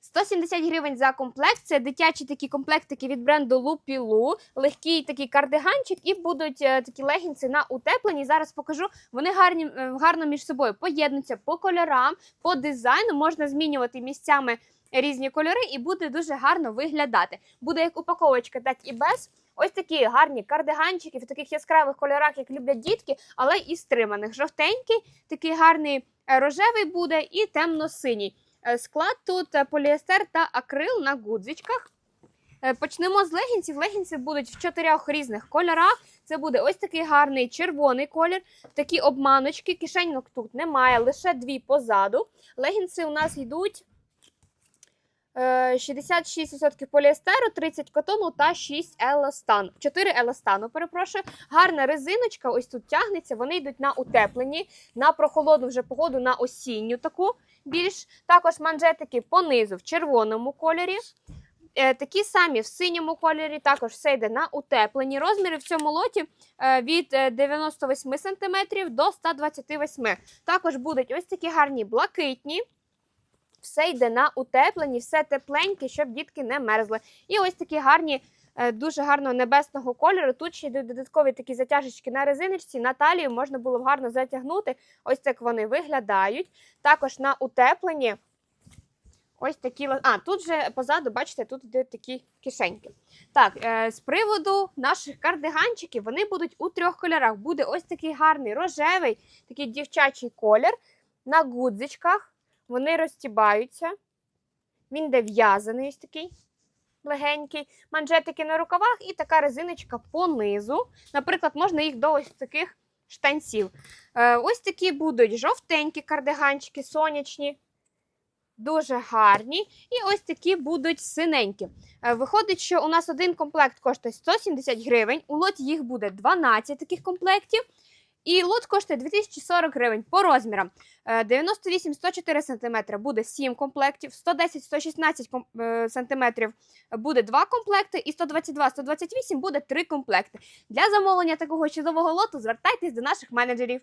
170 гривень за комплект. Це дитячі такі комплектики від бренду Лупілу, легкий такий кардиганчик, і будуть е, такі легінці на утепленні. Зараз покажу. Вони гарні, е, гарно між собою поєднуються по кольорам, по дизайну. Можна змінювати місцями різні кольори, і буде дуже гарно виглядати. Буде як упаковочка, так і без. Ось такі гарні кардиганчики в таких яскравих кольорах, як люблять дітки, але і стриманих. Жовтенький, такий гарний е, рожевий буде і темно-синій. Е, Склад тут е, поліестер та акрил на гудзичках. Е, Почнемо з легінців. Легінці будуть в чотирьох різних кольорах. Це буде ось такий гарний червоний колір, такі обманочки. Кишеньок тут немає, лише дві позаду. Легінці у нас йдуть 66% поліестеру, 30 котону та 6 еластану. 4 еластану, перепрошую. Гарна резиночка, ось тут тягнеться. Вони йдуть на утеплені, на прохолодну вже погоду, на осінню таку більш. Також манжетики понизу в червоному кольорі. Е, Такі самі в синьому кольорі, також все йде на утеплені. Розміри в цьому лоті е, від е, 98 см до 128 см. Також будуть ось такі гарні блакитні. Все йде на утеплені, все тепленьке, щоб дітки не мерзли. І ось такі гарні, е, дуже гарного небесного кольору. Тут ще йдуть додаткові такі затяжечки на резиночці, на талію можна було б гарно затягнути. Ось так вони виглядають. Також на утеплені. Ось такі. А, тут же позаду, бачите, тут йдуть такі кишеньки. Так, е, з приводу наших кардиганчиків, вони будуть у трьох кольорах. Буде ось такий гарний рожевий, такий дівчачий колір. На гудзичках вони розтібаються. Він йде в'язаний ось такий легенький. Манжетики на рукавах і така резиночка понизу. Наприклад, можна їх до ось таких штанців. Е, ось такі будуть жовтенькі кардиганчики, сонячні. Дуже гарні. І ось такі будуть синенькі. Е, Виходить, що у нас один комплект коштує 170 гривень. У лоті їх буде 12 таких комплектів. І лот коштує 2040 гривень по розмірам. Е, 98-104 см буде 7 комплектів, 110-116 е, см буде 2 комплекти, і 122-128 буде 3 комплекти. Для замовлення такого чудового лоту звертайтесь до наших менеджерів.